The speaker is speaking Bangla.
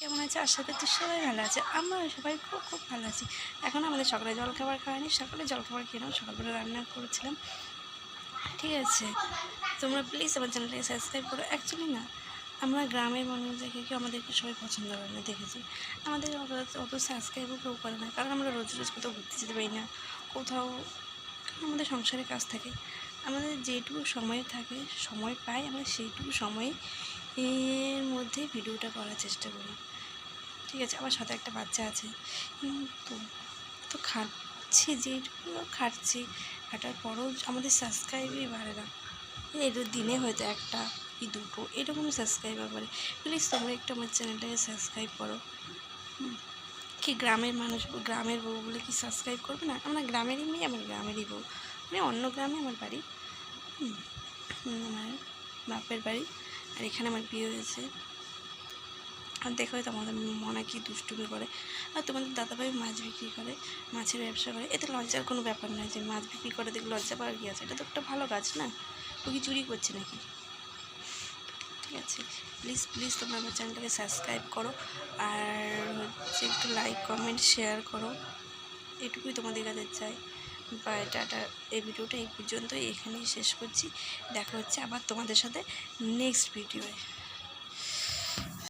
কেমন আছে? আশা করছি সবাই ভালো আছে। আমরা সবাই খুব খুব ভালো আছি। এখন আমাদের সকালে জলখাবার খাওয়ানি সকালে জলখাবার খেলাম সকালবেলা রান্না করেছিলাম। ঠিক আছে। তোমরা প্লিজ আমার চ্যানেলটাকে সাবস্ক্রাইব করো। অ্যাকচুয়ালি না, আমরা গ্রামের মানুষ দেখে কেউ আমাদেরকে সবাই পছন্দ করে না, দেখেছি? আমাদের অত অত সাবস্ক্রাইবও কেউ করে না। কারণ আমরা রোজ রোজ কোথাও ঘুরতে যেতে পারি না। কোথাও আমাদের সংসারে কাজ থাকে। আমাদের যেটুকু সময় থাকে, সময় পাই, আমরা সেইটুকু সময়ে এর মধ্যে ভিডিওটা করার চেষ্টা করি। ঠিক আছে, আমার সাথে একটা বাচ্চা আছে। কিন্তু তো খাচ্ছি যেটুকু খাচ্ছি, খাটার পরও আমাদের সাবস্ক্রাইবই বাড়ে না। এই দিনে হয়তো একটা কি দুটো, এরকম সাবস্ক্রাইবার বাড়ে। প্লিজ তোমরা একটু আমার চ্যানেলটাকে সাবস্ক্রাইব করো। কি গ্রামের মানুষ, গ্রামের বউ বলে কি সাবস্ক্রাইব করবে না? আমরা গ্রামেরই মেয়ে, আমার গ্রামেরই বউ। মানে অন্য গ্রামে আমার বাড়ি। আমার বাপের বাড়ি। আর এখানে আমার বিয়ে হয়েছে। আর দেখো তো আমাদের মনে কি দুষ্টুমি করে। আর তোমাদের দাদাভাই মাছ বিক্রি করে, মাছের ব্যবসা করে। এতে লজ্জার কোনো ব্যাপার নয় যে মাছ বিক্রি করে দেখে লজ্জা পাওয়ার কি আছে? এটা তো একটা ভালো কাজ না? ও কি চুরি করছে নাকি? ঠিক আছে প্লিজ প্লিজ তোমরা আমার চ্যানেলটাকে সাবস্ক্রাইব করো। আর হচ্ছে একটু লাইক কমেন্ট শেয়ার করো। এটুকুই তোমাদের কাছে চাই। বা টাটা এই ভিডিওটা এই পর্যন্ত এখানেই শেষ করছি। দেখা হচ্ছে আবার তোমাদের সাথে নেক্সট ভিডিওয়ে